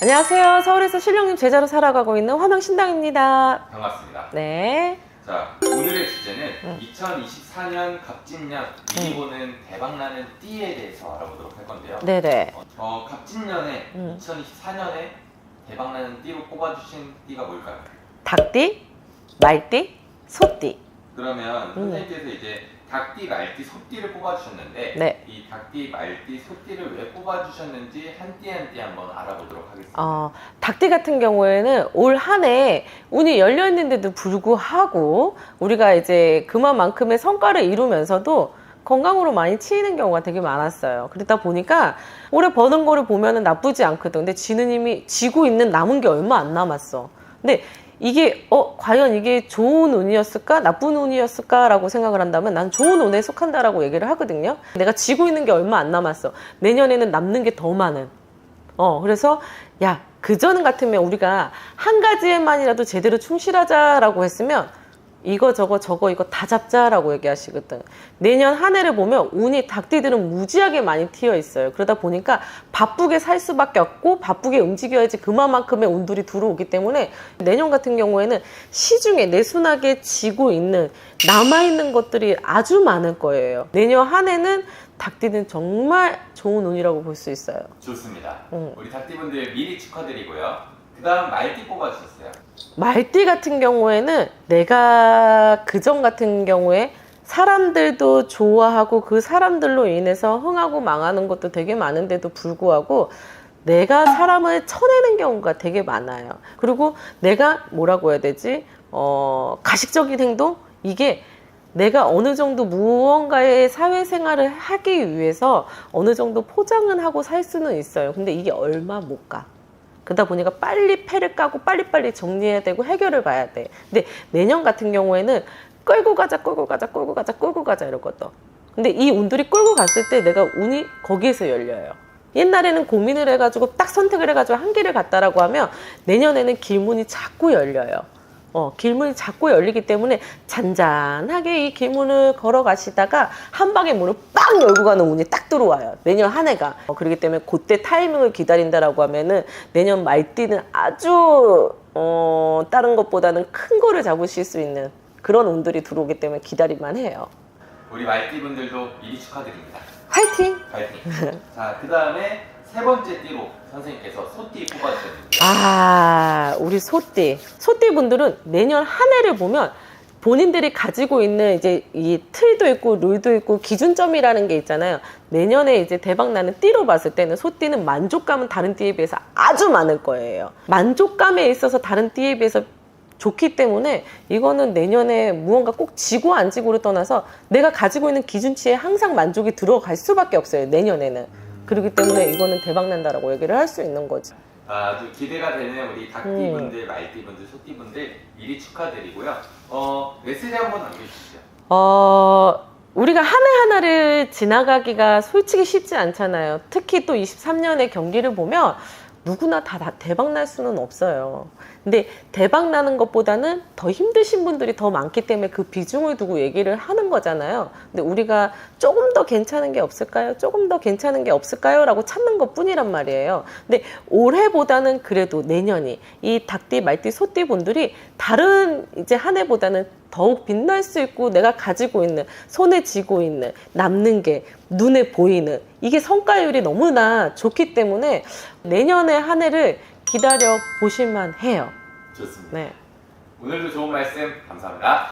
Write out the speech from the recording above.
안녕하세요. 서울에서 신령님 제자로 살아가고 있는 화명 신당입니다. 반갑습니다. 네. 자, 오늘의 주제는 응. 2024년 갑진년 보는 대박나는 띠에 대해서 알아보도록 할 건데요. 네네. 어, 어, 갑진년에 응. 2024년에 대박나는 띠로 꼽아주신 띠가 뭘까요? 닭띠, 말띠, 소띠. 그러면 응. 선생님께서 이제 닭띠, 말띠, 소띠를 꼽아주셨는데 네. 이 닭띠, 말띠, 소띠를 왜 꼽아주셨는지 한 띠 한 띠 한번 알아보도록 하겠습니다. 어, 닭띠 같은 경우에는 올 한 해 운이 열려 있는데도 불구하고 우리가 이제 그만큼의 성과를 이루면서도 건강으로 많이 치이는 경우가 되게 많았어요. 그러다 보니까 올해 버는 거를 보면은 나쁘지 않거든. 근데 지는 힘이 지고 있는 남은 게 얼마 안 남았어. 근데 이게 어 과연 이게 좋은 운이었을까 나쁜 운이었을까라고 생각을 한다면 난 좋은 운에 속한다라고 얘기를 하거든요. 내가 지고 있는 게 얼마 안 남았어. 내년에는 남는 게 더 많은. 어, 그래서, 야, 그전 같으면 우리가 한 가지에만이라도 제대로 충실하자라고 했으면, 이거 저거 저거 이거 다 잡자라고 얘기하시거든. 내년 한 해를 보면 운이 닭띠들은 무지하게 많이 튀어 있어요. 그러다 보니까 바쁘게 살 수밖에 없고 바쁘게 움직여야지 그만큼의 운들이 들어오기 때문에 내년 같은 경우에는 시중에 내순하게 지고 있는 남아 있는 것들이 아주 많을 거예요. 내년 한 해는 닭띠는 정말 좋은 운이라고 볼 수 있어요. 좋습니다. 응. 우리 닭띠분들 미리 축하드리고요. 그 다음 말띠 뽑아주셨어요. 말띠 같은 경우에는 내가 그전 같은 경우에 사람들도 좋아하고 그 사람들로 인해서 흥하고 망하는 것도 되게 많은데도 불구하고 내가 사람을 쳐내는 경우가 되게 많아요. 그리고 내가 뭐라고 해야 되지? 어, 가식적인 행동? 이게 내가 어느 정도 무언가의 사회생활을 하기 위해서 어느 정도 포장은 하고 살 수는 있어요. 근데 이게 얼마 못 가. 그러다 보니까 빨리 패를 까고 빨리빨리 정리해야 되고 해결을 봐야 돼. 근데 내년 같은 경우에는 끌고 가자, 끌고 가자, 끌고 가자, 끌고 가자 이러거든. 근데 이 운들이 끌고 갔을 때 내가 운이 거기에서 열려요. 옛날에는 고민을 해가지고 딱 선택을 해가지고 한 길을 갔다라고 하면 내년에는 길문이 자꾸 열려요. 어, 길문이 자꾸 열리기 때문에 잔잔하게 이 길문을 걸어가시다가 한 방에 문을 빵 열고 가는 운이 딱 들어와요. 내년 한 해가. 어, 그렇기 때문에 그때 타이밍을 기다린다라고 하면은 내년 말띠는 아주 어, 다른 것보다는 큰 거를 잡으실 수 있는 그런 운들이 들어오기 때문에 기다릴만 해요. 우리 말띠분들도 미리 축하드립니다. 화이팅! 파이팅! 자, 그 다음에 세 번째 띠로 선생님께서 소띠 뽑아주셨는데 아, 우리 소띠. 소띠 분들은 내년 한 해를 보면 본인들이 가지고 있는 이제 이 틀도 있고 룰도 있고 기준점이라는 게 있잖아요. 내년에 이제 대박 나는 띠로 봤을 때는 소띠는 만족감은 다른 띠에 비해서 아주 많을 거예요. 만족감에 있어서 다른 띠에 비해서 좋기 때문에 이거는 내년에 무언가 꼭 지고 안 지고를 떠나서 내가 가지고 있는 기준치에 항상 만족이 들어갈 수밖에 없어요. 내년에는. 그렇기 때문에 이거는 대박 난다라고 얘기를 할 수 있는 거지. 아주 기대가 되는 우리 닭띠분들, 말띠분들, 소띠분들 미리 축하드리고요. 어, 메시지 한번 남겨주시죠. 어, 우리가 한 해 하나를 지나가기가 솔직히 쉽지 않잖아요. 특히 또 23년의 경기를 보면 누구나 다, 다 대박 날 수는 없어요. 근데 대박 나는 것보다는 더 힘드신 분들이 더 많기 때문에 그 비중을 두고 얘기를 하는 거잖아요. 근데 우리가 조금 더 괜찮은 게 없을까요? 조금 더 괜찮은 게 없을까요? 라고 찾는 것 뿐이란 말이에요. 근데 올해보다는 그래도 내년이 이 닭띠, 말띠, 소띠 분들이 다른 이제 한 해보다는 더욱 빛날 수 있고 내가 가지고 있는 손에 쥐고 있는 남는 게 눈에 보이는 이게 성과율이 너무나 좋기 때문에 내년의 한 해를 기다려 보실만 해요. 좋습니다. 네. 오늘도 좋은 말씀 감사합니다.